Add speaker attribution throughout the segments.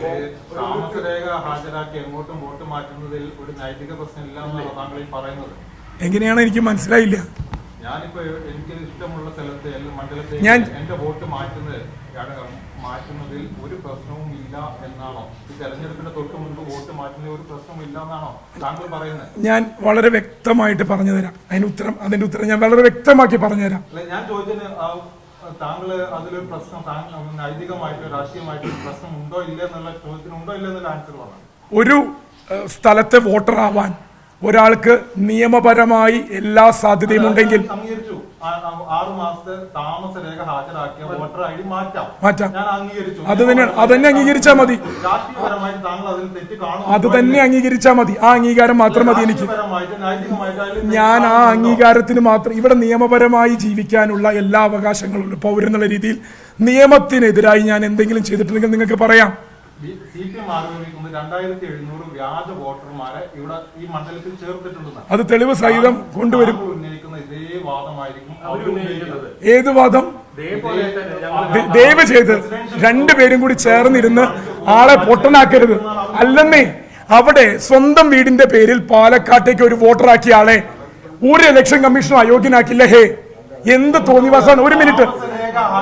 Speaker 1: താമസരേഖ ഹാജരാക്കി എങ്ങോട്ടും വോട്ട് മാറ്റുന്നതിൽ ഒരു നൈതിക പ്രശ്നമില്ല എന്നാണ് താങ്കൾ പറയുന്നത്.
Speaker 2: എങ്ങനെയാണ് എനിക്ക് മനസ്സിലായില്ല.
Speaker 1: ഞാനിപ്പോ എനിക്ക് ഇഷ്ടമുള്ള സ്ഥലത്ത് മണ്ഡലത്തിൽ
Speaker 2: ഞാൻ-
Speaker 1: എന്റെ വോട്ട് മാറ്റുന്നത് മാറ്റുന്നതിൽ ഒരു പ്രശ്നവും ഇല്ല എന്നാണോ? ഈ തെരഞ്ഞെടുപ്പിന്റെ തൊട്ട് മുൻപ് വോട്ട് മാറ്റുന്നതിൽ ഒരു പ്രശ്നവും ഇല്ല എന്നാണോ താങ്കൾ പറയുന്നത്?
Speaker 2: ഞാൻ വളരെ വ്യക്തമായിട്ട് പറഞ്ഞു തരാം. അതിന് ഉത്തരം അതിന്റെ ഉത്തരം ഞാൻ വളരെ വ്യക്തമാക്കി പറഞ്ഞു തരാം.
Speaker 1: ഞാൻ ചോദിച്ചത് ആ, താങ്കൾ അതിലൊരു പ്രശ്നം നൈതികമായിട്ടോ രാഷ്ട്രീയമായിട്ടോ ഒരു പ്രശ്നം ഉണ്ടോ ഇല്ല എന്നുള്ള ചോദ്യത്തിന് ഉണ്ടോ ഇല്ല എന്നുള്ള ആൻസർ പറഞ്ഞു
Speaker 2: ഒരു സ്ഥലത്തെ വോട്ടറാവാൻ ഒരാൾക്ക് നിയമപരമായി എല്ലാ സാധ്യതയും ഉണ്ടെങ്കിൽ
Speaker 1: ആറ് മാസത്തെ ഹാജരാക്കിയ വോട്ടർ ഐ ഡി മാറ്റാം.
Speaker 2: മാറ്റാം.
Speaker 1: ഞാൻ അംഗീകരിച്ചു.
Speaker 2: അത് തന്നെയാണ് അത് തന്നെ അംഗീകരിച്ചാൽ മതി.
Speaker 1: രാഷ്ട്രീയപരമായിട്ട് താങ്കൾ അതിൽ തെറ്റ് കാണും.
Speaker 2: അത് തന്നെ അംഗീകരിച്ചാ മതി. ആ അംഗീകാരം മാത്രം മതി എനിക്ക്. ഞാൻ ആ? അംഗീകാരത്തിന് മാത്രം ഇവിടെ നിയമപരമായി ജീവിക്കാനുള്ള എല്ലാ അവകാശങ്ങളും ഉണ്ട്. പൗരെന്നുള്ള രീതിയിൽ നിയമത്തിനെതിരായി ഞാൻ എന്തെങ്കിലും ചെയ്തിട്ടുണ്ടെങ്കിൽ നിങ്ങൾക്ക് പറയാം.
Speaker 1: സി പി എം ആരോപിക്കുന്നത് രണ്ടായിരത്തി എഴുന്നൂറ് വ്യാജ വോട്ടർമാരെ ഇവിടെ ഈ മണ്ഡലത്തിൽ ചേർത്തിട്ടുണ്ടെന്നാണ്.
Speaker 2: അത് തെളിവ് സഹിതം കൊണ്ടുവരും.
Speaker 1: ഉന്നയിക്കുന്ന ഇതേ വാദമായിരിക്കും അവർ ഉന്നയിക്കുന്നത്.
Speaker 2: ഏത് വാദം? ദയവ് ചെയ്ത് രണ്ടുപേരും കൂടി ചേർന്നിരുന്ന് ആളെ പൊട്ടനാക്കരുത്. അല്ലെന്നേ അവിടെ സ്വന്തം വീടിന്റെ പേരിൽ പാലക്കാട്ടേക്ക് ഒരു വോട്ടറാക്കിയ ആളെ ഒരു ഇലക്ഷൻ കമ്മീഷനും അയോഗ്യനാക്കില്ല. ഹേ എന്ത് തോന്നിവാസാണ്? ഒരു മിനിറ്റ്.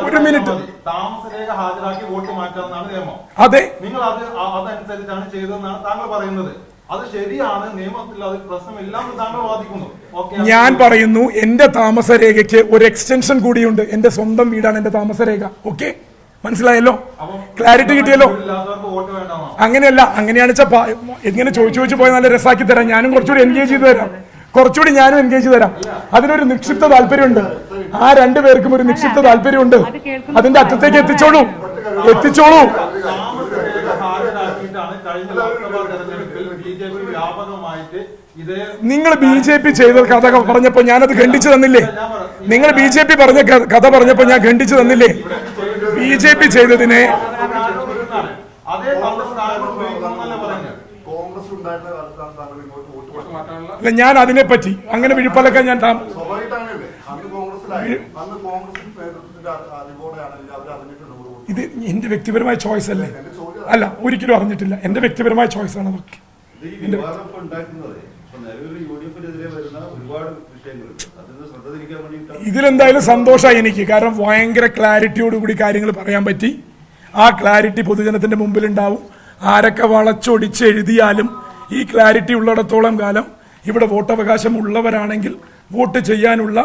Speaker 2: ഒരു മിനിറ്റ്.
Speaker 1: താമസരേഖ ഹാജരാക്കി വോട്ട് മാറ്റാമെന്നാണ് നിയമം.
Speaker 2: അതെ.
Speaker 1: നിങ്ങൾ അത് അതനുസരിച്ചാണ് ചെയ്തതെന്നാണ് താങ്കൾ പറയുന്നത്. അത് ശരിയാണ് നിയമത്തിൽ അത് പ്രശ്നമില്ല താങ്കൾ വാദിക്കുന്നു.
Speaker 2: ഞാൻ പറയുന്നു എന്റെ താമസരേഖയ്ക്ക് ഒരു എക്സ്റ്റൻഷൻ കൂടിയുണ്ട്. എന്റെ സ്വന്തം വീടാണ് എന്റെ താമസരേഖ ഓക്കെ? മനസ്സിലായല്ലോ? ക്ലാരിറ്റി കിട്ടിയല്ലോ? അങ്ങനെയല്ല അങ്ങനെയാണ് എങ്ങനെ ഇങ്ങനെ ചോദിച്ചു ചോദിച്ചു പോയാൽ നല്ല രസാക്കി തരാം. ഞാനും കുറച്ചുകൂടി എൻഗേജ് ചെയ്ത് തരാം. കുറച്ചുകൂടി ഞാനും എൻഗേജ് തരാം. അതിനൊരു നിക്ഷിപ്ത താല്പര്യമുണ്ട്. ആ രണ്ടു പേർക്കും ഒരു നിക്ഷിപ്ത താല്പര്യമുണ്ട്. അതിന്റെ അറ്റത്തേക്ക് എത്തിച്ചോളൂ. എത്തിച്ചോളൂ. നിങ്ങൾ ബി ജെ പി ചെയ്ത കഥ പറഞ്ഞപ്പോ ഞാനത് ഖണ്ഡിച്ചു തന്നില്ലേ? നിങ്ങൾ ബി ജെ പി പറഞ്ഞ കഥ പറഞ്ഞപ്പോ ഞാൻ ഖണ്ഡിച്ചു തന്നില്ലേ? ബി ജെ പി ചെയ്തതിനെ
Speaker 3: കോൺഗ്രസ് ഉണ്ടായിരുന്ന കാലത്താണ് താങ്കൾ ഇങ്ങോട്ട് വോട്ട് മാറ്റുന്നത്
Speaker 2: അല്ല ഞാൻ അതിനെപ്പറ്റി അങ്ങനെ വിഴുപ്പലക്കാൻ ഞാൻ ഇത്. എന്റെ വ്യക്തിപരമായ ചോയ്സ് അല്ലേ? അല്ല ഒരിക്കലും അറിഞ്ഞിട്ടില്ല. എന്റെ വ്യക്തിപരമായ ചോയ്സ് ആണ് അതൊക്കെ. ഇതിലെന്തായാലും സന്തോഷമായി എനിക്ക്. കാരണം ഭയങ്കര ക്ലാരിറ്റിയോടുകൂടി കാര്യങ്ങൾ പറയാൻ പറ്റി. ആ ക്ലാരിറ്റി പൊതുജനത്തിന്റെ മുമ്പിൽ ഉണ്ടാവും ആരൊക്കെ വളച്ചൊടിച്ച് എഴുതിയാലും ഈ ക്ലാരിറ്റി ഉള്ളിടത്തോളം കാലം ഇവിടെ വോട്ടവകാശം ഉള്ളവരാണെങ്കിൽ വോട്ട് ചെയ്യാനുള്ള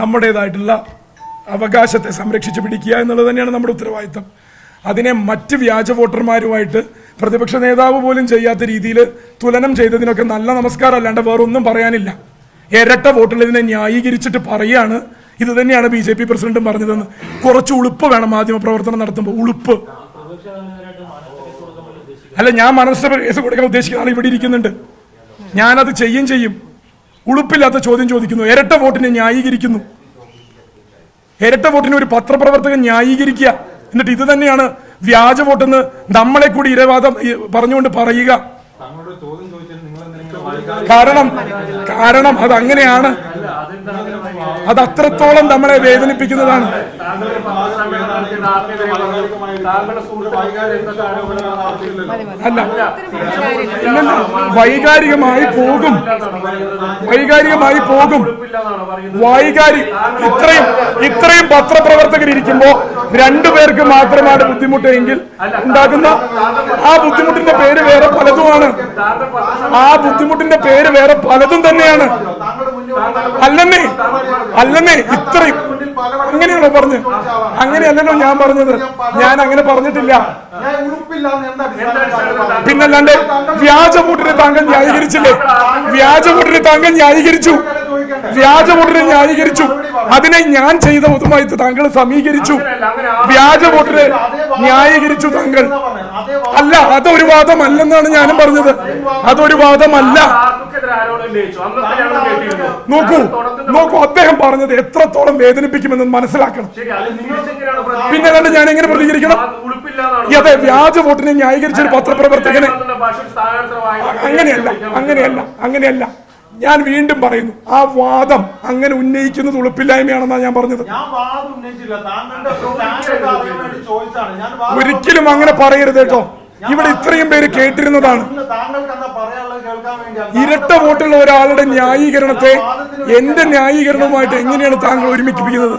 Speaker 2: നമ്മുടേതായിട്ടുള്ള അവകാശത്തെ സംരക്ഷിച്ചു പിടിക്കുക എന്നുള്ളത് തന്നെയാണ് നമ്മുടെ ഉത്തരവാദിത്തം. അതിനെ മറ്റ് വ്യാജ വോട്ടർമാരുമായിട്ട് പ്രതിപക്ഷ നേതാവ് പോലും ചെയ്യാത്ത രീതിയിൽ തുലനം ചെയ്തതിനൊക്കെ നല്ല നമസ്കാരം അല്ലാണ്ട് വേറൊന്നും പറയാനില്ല. ഇരട്ട വോട്ടുള്ള ഇതിനെ ന്യായീകരിച്ചിട്ട് പറയാണ്. ഇത് തന്നെയാണ് ബി ജെ പി പ്രസിഡന്റും പറഞ്ഞതെന്ന്. കുറച്ച് ഉളുപ്പ് വേണം മാധ്യമ പ്രവർത്തനം നടത്തുമ്പോൾ ഉളുപ്പ്. അല്ല ഞാൻ മനസ്സ് കേസ് കൊടുക്കാൻ ഉദ്ദേശിക്കുന്ന ആൾ ഇവിടെ ഇരിക്കുന്നുണ്ട്. ഞാനത് ചെയ്യും ചെയ്യും. ഉളുപ്പില്ലാത്ത ചോദ്യം ചോദിക്കുന്നു. ഇരട്ട വോട്ടിനെ ന്യായീകരിക്കുന്നു. ഇരട്ട വോട്ടിനെ ഒരു പത്രപ്രവർത്തകൻ ന്യായീകരിക്കുക. എന്നിട്ട് ഇത് തന്നെയാണ് വ്യാജ വോട്ടെന്ന് നമ്മളെ കൂടി ഇരവാദം പറഞ്ഞുകൊണ്ട് പറയുക. കാരണം കാരണം അത് അങ്ങനെയാണ്? അത് അത്രത്തോളം നമ്മളെ വേദനിപ്പിക്കുന്നതാണ്. വൈകാരികമായി പോകും. വൈകാരികമായി പോകും. വൈകാരി ഇത്രയും ഇത്രയും പത്രപ്രവർത്തകർ ഇരിക്കുമ്പോ രണ്ടുപേർക്ക് മാത്രമാണ് ബുദ്ധിമുട്ടെങ്കിൽ ഉണ്ടാകുന്ന ആ ബുദ്ധിമുട്ടിന്റെ പേര് വേറെ പലതുമാണ്. ആ ബുദ്ധിമുട്ടിന്റെ പേര് വേറെ പലതും തന്നെയാണ്. അല്ലെന്നേ അല്ലെന്നേ ഇത്രയും അങ്ങനെയാണോ പറഞ്ഞു? അങ്ങനെയല്ലല്ലോ ഞാൻ പറഞ്ഞത്. ഞാൻ അങ്ങനെ പറഞ്ഞിട്ടില്ല? പിന്നല്ലാണ്ട് വ്യാജമൂട്ടിനെ താങ്കൾ ന്യായീകരിച്ചില്ലേ? വ്യാജമൂട്ടിനെ താങ്കൾ ന്യായീകരിച്ചു. വ്യാജ വോട്ടിനെ ന്യായീകരിച്ചു. അതിനെ ഞാൻ ചെയ്ത ഒതുമായി താങ്കൾ സമീകരിച്ചു. വ്യാജ വോട്ടിനെ ന്യായീകരിച്ചു താങ്കൾ.
Speaker 1: അതേ
Speaker 2: അല്ല അതൊരു വാദമല്ലെന്നാണ് ഞാനും പറഞ്ഞത്. അതൊരു വാദമല്ല. നോക്കൂ നോക്കൂ അദ്ദേഹം പറഞ്ഞത് എത്രത്തോളം വേദനിപ്പിക്കുമെന്ന് മനസ്സിലാക്കണം? പിന്നെ അല്ലാണ്ട് ഞാൻ എങ്ങനെ പ്രതികരിക്കണം?
Speaker 4: അത്
Speaker 2: വ്യാജ വോട്ടിനെ ന്യായീകരിച്ച ഒരു പത്രപ്രവർത്തകന് അങ്ങനെയല്ല അങ്ങനെയല്ല അങ്ങനെയല്ല. ഞാൻ വീണ്ടും പറയുന്നു ആ വാദം അങ്ങനെ ഉന്നയിക്കുന്നത് ഉളുപ്പില്ലായ്മയാണെന്നാണ് ഞാൻ പറഞ്ഞത്. ഒരിക്കലും അങ്ങനെ പറയരുത് കേട്ടോ. ഇവിടെ ഇത്രയും പേര് കേട്ടിരുന്നതാണ്. ഇരട്ട വോട്ടുള്ള ഒരാളുടെ ന്യായീകരണത്തെ എന്റെ ന്യായീകരണവുമായിട്ട് എങ്ങനെയാണ് താങ്കൾ ഒരുമിപ്പിക്കുന്നത്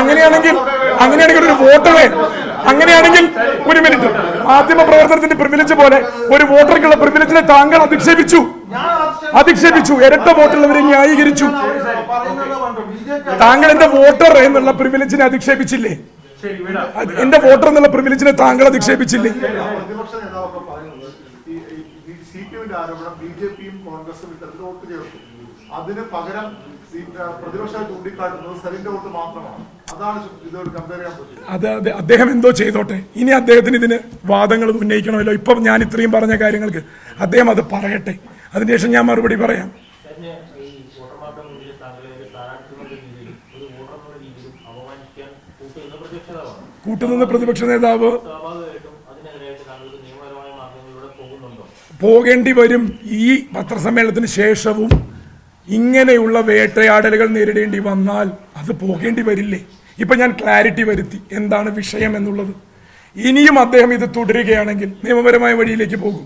Speaker 2: അങ്ങനെയാണെങ്കിൽ അങ്ങനെയാണെങ്കിൽ ഒരു വോട്ടറെ അങ്ങനെയാണെങ്കിൽ ഒരു മിനിറ്റ്. മാധ്യമ പ്രവർത്തനത്തിന്റെ പ്രിവിലേജ് പോലെ ഒരു വോട്ടർക്കുള്ള പ്രിവിലേജിനെ താങ്കൾ അധിക്ഷേപിച്ചു. അധിക്ഷേപിച്ചു. ഇരട്ട വോട്ടുള്ളവരെ ന്യായീകരിച്ചു. താങ്കൾ എന്റെ വോട്ടർ എന്നുള്ള പ്രിവിലേജിനെ അധിക്ഷേപിച്ചില്ലേ? എന്റെ വോട്ടർ എന്നുള്ള പ്രിവിലേജിനെ താങ്കൾ അധിക്ഷേപിച്ചില്ലേ?
Speaker 5: അതിന് പകരം പ്രതിപക്ഷം ചൂണ്ടിക്കാട്ടുന്നത് വോട്ട് മാത്രമാണ്.
Speaker 2: അത് അദ്ദേഹം എന്തോ ചെയ്തോട്ടെ? ഇനി അദ്ദേഹത്തിന് ഇതിന് വാദങ്ങൾ ഉന്നയിക്കണമല്ലോ. ഇപ്പം ഞാൻ ഇത്രയും പറഞ്ഞ കാര്യങ്ങൾക്ക് അദ്ദേഹം അത് പറയട്ടെ. അതിനുശേഷം ഞാൻ മറുപടി പറയാം
Speaker 6: തന്നെ ഈ വോട്ടർമാരുടെ മുന്നിൽ താങ്കളെ ഒരു സ്ഥാനാർത്ഥി എന്നുള്ള രീതിയിലും ഒരു വോട്ടർ എന്നുള്ള രീതിയിലും അപമാനിക്കാൻ കൂട്ടുന്ന പ്രതിപക്ഷതാവാണ്.
Speaker 2: കൂട്ടുനിന്ന് പ്രതിപക്ഷ നേതാവ്
Speaker 6: സ്വാഭാവികമായിട്ടും അതിനെതിരായിട്ട് താങ്കൾക്ക് നിയമപരമായ മാർഗങ്ങളിലൂടെ പോകുന്നുണ്ടോ?
Speaker 2: പോകേണ്ടി വരും ഈ പത്രസമ്മേളനത്തിന് ശേഷവും ഇങ്ങനെയുള്ള വേട്ടയാടലുകൾ നേരിടേണ്ടി വന്നാൽ അത് പോകേണ്ടി വരില്ലേ? ഇപ്പൊ ഞാൻ ക്ലാരിറ്റി വരുത്തി എന്താണ് വിഷയം എന്നുള്ളത്. ഇനിയും അദ്ദേഹം ഇത് തുടരുകയാണെങ്കിൽ നിയമപരമായ വഴിയിലേക്ക് പോകും.